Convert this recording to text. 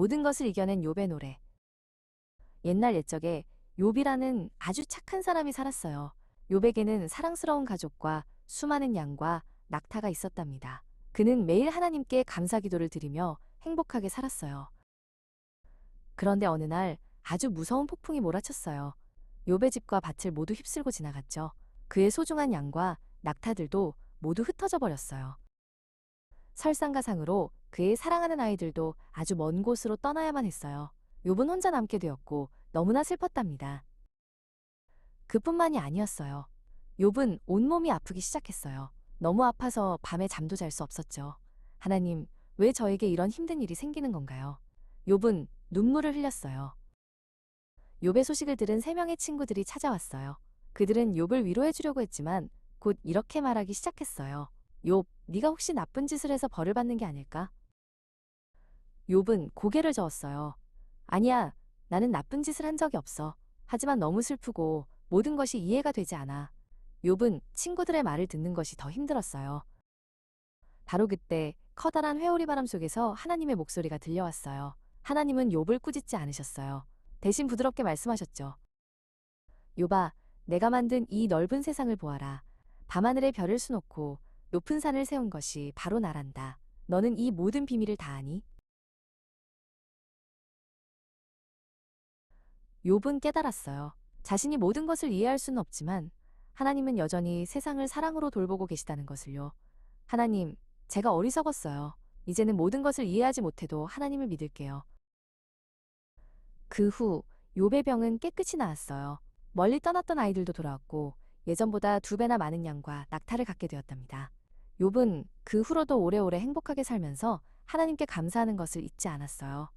모든 것을 이겨낸 욥의 노래. 옛날 옛적에 욥이라는 아주 착한 사람이 살았어요. 욥에게는 사랑스러운 가족과 수많은 양과 낙타가 있었답니다. 그는 매일 하나님께 감사 기도를 드리며 행복하게 살았어요. 그런데 어느 날 아주 무서운 폭풍이 몰아쳤어요. 욥의 집과 밭을 모두 휩쓸고 지나갔죠. 그의 소중한 양과 낙타들도 모두 흩어져 버렸어요. 설상가상으로 그의 사랑하는 아이들도 아주 먼 곳으로 떠나야만 했어요. 욥은 혼자 남게 되었고 너무나 슬펐답니다. 그뿐만이 아니었어요. 욥은 온몸이 아프기 시작했어요. 너무 아파서 밤에 잠도 잘 수 없었죠. 하나님, 왜 저에게 이런 힘든 일이 생기는 건가요? 욥은 눈물을 흘렸어요. 욥의 소식을 들은 세 명의 친구들이 찾아왔어요. 그들은 욥을 위로해 주려고 했지만 곧 이렇게 말하기 시작했어요. 욥, 네가 혹시 나쁜 짓을 해서 벌을 받는 게 아닐까? 욥은 고개를 저었어요. 아니야, 나는 나쁜 짓을 한 적이 없어. 하지만 너무 슬프고 모든 것이 이해가 되지 않아. 욥은 친구들의 말을 듣는 것이 더 힘들었어요. 바로 그때 커다란 회오리 바람 속에서 하나님의 목소리가 들려왔어요. 하나님은 욥을 꾸짖지 않으셨어요. 대신 부드럽게 말씀하셨죠. 욥아, 내가 만든 이 넓은 세상을 보아라. 밤하늘에 별을 수놓고 높은 산을 세운 것이 바로 나란다. 너는 이 모든 비밀을 다 아니? 욥은 깨달았어요. 자신이 모든 것을 이해할 수는 없지만 하나님은 여전히 세상을 사랑으로 돌보고 계시다는 것을요. 하나님, 제가 어리석었어요. 이제는 모든 것을 이해하지 못해도 하나님을 믿을게요. 그 후 욥의 병은 깨끗이 나았어요. 멀리 떠났던 아이들도 돌아왔고 예전보다 두 배나 많은 양과 낙타를 갖게 되었답니다. 욥은 그 후로도 오래오래 행복하게 살면서 하나님께 감사하는 것을 잊지 않았어요.